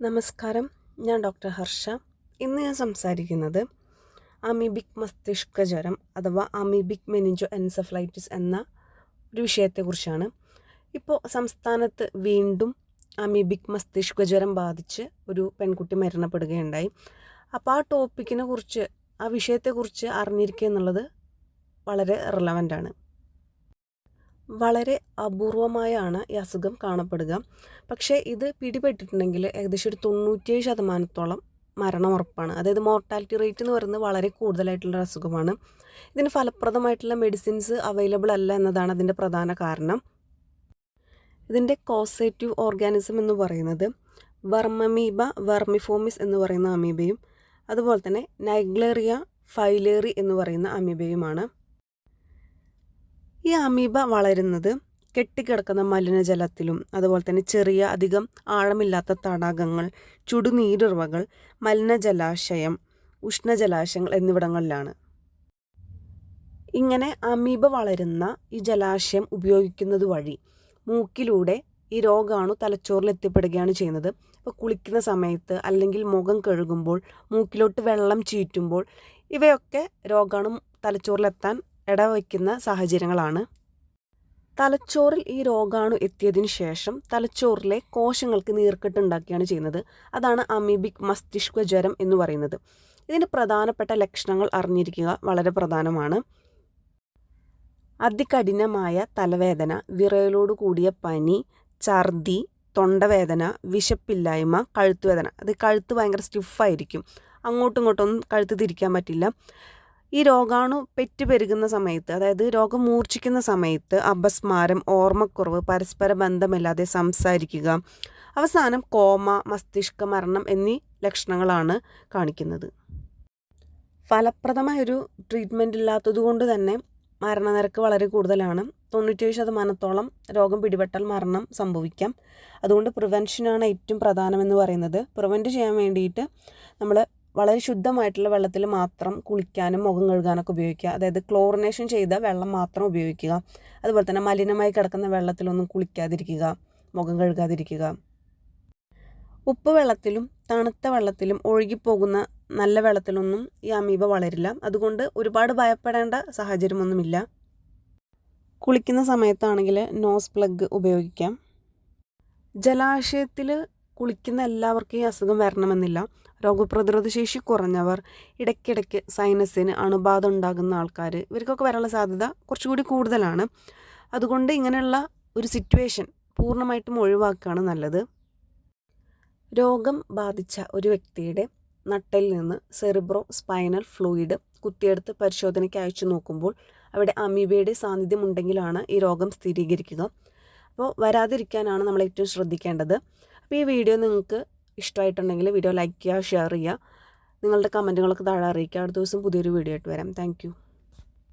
നമസ്കാരം. ഞാൻ ഡോക്ടർ ഹർഷ. ഇന്ന് ഞാൻ സംസാരിക്കുന്നത് അമീബിക് മസ്തിഷ്ക ജ്വരം അഥവാ അമീബിക് മെനിഞ്ചോ എൻസഫ്ലൈറ്റിസ് എന്ന ഒരു വിഷയത്തെക്കുറിച്ചാണ്. ഇപ്പോൾ സംസ്ഥാനത്ത് വീണ്ടും അമീബിക് മസ്തിഷ്ക ജ്വരം ബാധിച്ച് ഒരു പെൺകുട്ടി മരണപ്പെടുകയുണ്ടായി. അപ്പോൾ ആ ടോപ്പിക്കിനെ കുറിച്ച് ആ വിഷയത്തെക്കുറിച്ച് അറിഞ്ഞിരിക്കുക എന്നുള്ളത് വളരെ റിലവന്റ് ആണ്. വളരെ അപൂർവമായാണ് ഈ അസുഖം കാണപ്പെടുക. പക്ഷേ ഇത് പിടിപെട്ടിട്ടുണ്ടെങ്കിൽ ഏകദേശം ഒരു തൊണ്ണൂറ്റിയേഴ് ശതമാനത്തോളം മരണം ഉറപ്പാണ് അതായത് മോർട്ടാലിറ്റി റേറ്റ് എന്ന് പറയുന്നത് വളരെ കൂടുതലായിട്ടുള്ള അസുഖമാണ്. ഇതിന് ഫലപ്രദമായിട്ടുള്ള മെഡിസിൻസ് അവൈലബിൾ അല്ല എന്നതാണ് അതിന്റെ പ്രധാന കാരണം. ഇതിന്റെ കോസേറ്റീവ് ഓർഗാനിസം എന്ന് പറയുന്നത് വർമമീബ വെർമിഫോമിസ് എന്ന് പറയുന്ന അമീബയും അതുപോലെ തന്നെ നൈഗ്ലേറിയ ഫൈലേറി എന്ന് പറയുന്ന അമീബയുമാണ്. ഈ അമീബ വളരുന്നത് കെട്ടിക്കിടക്കുന്ന മലിനജലത്തിലും അതുപോലെ തന്നെ ചെറിയ അധികം ആഴമില്ലാത്ത തടാകങ്ങൾ ചുടുനീരുറവകൾ മലിനജലാശയം ഉഷ്ണജലാശയങ്ങൾ എന്നിവിടങ്ങളിലാണ്. ഇങ്ങനെ അമീബ വളരുന്ന ഈ ജലാശയം ഉപയോഗിക്കുന്നത് വഴി മൂക്കിലൂടെ ഈ രോഗാണു തലച്ചോറിൽ എത്തിപ്പെടുകയാണ് ചെയ്യുന്നത്. ഇപ്പോൾ കുളിക്കുന്ന സമയത്ത് അല്ലെങ്കിൽ മുഖം കഴുകുമ്പോൾ മൂക്കിലോട്ട് വെള്ളം ചീറ്റുമ്പോൾ ഇവയൊക്കെ രോഗാണു തലച്ചോറിലെത്താൻ ഇടവയ്ക്കുന്ന സാഹചര്യങ്ങളാണ്. തലച്ചോറിൽ ഈ രോഗാണു എത്തിയതിനു ശേഷം തലച്ചോറിലെ കോശങ്ങൾക്ക് നീർക്കെട്ടുണ്ടാക്കിയാണ് ചെയ്യുന്നത്. അതാണ് അമീബിക് മസ്തിഷ്ക ജ്വരം എന്ന് പറയുന്നത്. ഇതിന് പ്രധാനപ്പെട്ട ലക്ഷണങ്ങൾ അറിഞ്ഞിരിക്കുക വളരെ പ്രധാനമാണ്. അതികഠിനമായ തലവേദന വിറയലോട് കൂടിയ പനി ഛർദി തൊണ്ടവേദന വിശപ്പില്ലായ്മ കഴുത്തുവേദന. അത് കഴുത്ത് ഭയങ്കര സ്റ്റിഫായിരിക്കും അങ്ങോട്ടും ഇങ്ങോട്ടൊന്നും കഴുത്ത് തിരിക്കാൻ പറ്റില്ല. ഈ രോഗാണു പെറ്റുപെരുകുന്ന സമയത്ത് അതായത് രോഗം മൂർച്ഛിക്കുന്ന സമയത്ത് അപസ്മാരം ഓർമ്മക്കുറവ് പരസ്പര ബന്ധമില്ലാതെ സംസാരിക്കുക അവസാനം കോമ മസ്തിഷ്ക മരണം എന്നീ ലക്ഷണങ്ങളാണ് കാണിക്കുന്നത്. ഫലപ്രദമായ ഒരു ട്രീറ്റ്മെന്റ് ഇല്ലാത്തത് കൊണ്ട് തന്നെ മരണനിരക്ക് വളരെ കൂടുതലാണ്. തൊണ്ണൂറ്റേഴ് ശതമാനത്തോളം രോഗം പിടിപെട്ടാൽ മരണം സംഭവിക്കാം. അതുകൊണ്ട് പ്രിവെൻഷനാണ് ഏറ്റവും പ്രധാനമെന്ന് പറയുന്നത്. പ്രിവെന്റ് ചെയ്യാൻ വേണ്ടിയിട്ട് നമ്മൾ വളരെ ശുദ്ധമായിട്ടുള്ള വെള്ളത്തിൽ മാത്രം കുളിക്കാനും മുഖം കഴുകാനൊക്കെ ഉപയോഗിക്കുക. അതായത് ക്ലോറിനേഷൻ ചെയ്ത വെള്ളം മാത്രം ഉപയോഗിക്കുക. അതുപോലെ തന്നെ മലിനമായി കിടക്കുന്ന വെള്ളത്തിലൊന്നും കുളിക്കാതിരിക്കുക മുഖം കഴുകാതിരിക്കുക. ഉപ്പ് വെള്ളത്തിലും തണുത്ത വെള്ളത്തിലും ഒഴുകിപ്പോകുന്ന നല്ല വെള്ളത്തിലൊന്നും ഈ അമീബ വളരില്ല. അതുകൊണ്ട് ഒരുപാട് ഭയപ്പെടേണ്ട സാഹചര്യമൊന്നുമില്ല. കുളിക്കുന്ന സമയത്താണെങ്കിൽ നോസ് പ്ലഗ് ഉപയോഗിക്കാം. ജലാശയത്തിൽ കുളിക്കുന്ന എല്ലാവർക്കും ഈ അസുഖം വരണമെന്നില്ല. രോഗപ്രതിരോധ ശേഷി കുറഞ്ഞവർ ഇടയ്ക്കിടയ്ക്ക് സൈനസിന് അണുബാധ ഉണ്ടാകുന്ന ആൾക്കാർ ഇവർക്കൊക്കെ വരാനുള്ള സാധ്യത കുറച്ചുകൂടി കൂടുതലാണ്. അതുകൊണ്ട് ഇങ്ങനെയുള്ള ഒരു സിറ്റുവേഷൻ പൂർണമായിട്ടും ഒഴിവാക്കുകയാണ് നല്ലത്. രോഗം ബാധിച്ച ഒരു വ്യക്തിയുടെ നട്ടിൽ നിന്ന് സെറിബ്രോ സ്പൈനൽ ഫ്ലൂയിഡ് കുത്തിയെടുത്ത് പരിശോധനയ്ക്ക് അയച്ചു നോക്കുമ്പോൾ അവിടെ അമീബയുടെ സാന്നിധ്യം ഉണ്ടെങ്കിലാണ് ഈ രോഗം സ്ഥിരീകരിക്കുക. അപ്പോൾ വരാതിരിക്കാനാണ് നമ്മൾ ഏറ്റവും ശ്രദ്ധിക്കേണ്ടത്. അപ്പോൾ ഈ വീഡിയോ നിങ്ങൾക്ക് ഇഷ്ടമായിട്ടുണ്ടെങ്കിൽ വീഡിയോ ലൈക്ക് ചെയ്യുക ഷെയർ ചെയ്യുക. നിങ്ങളുടെ കമന്റുകളൊക്കെ താഴെ അറിയിക്കുക. അടുത്ത ദിവസം പുതിയൊരു വീഡിയോ ആയിട്ട് വരാം. താങ്ക്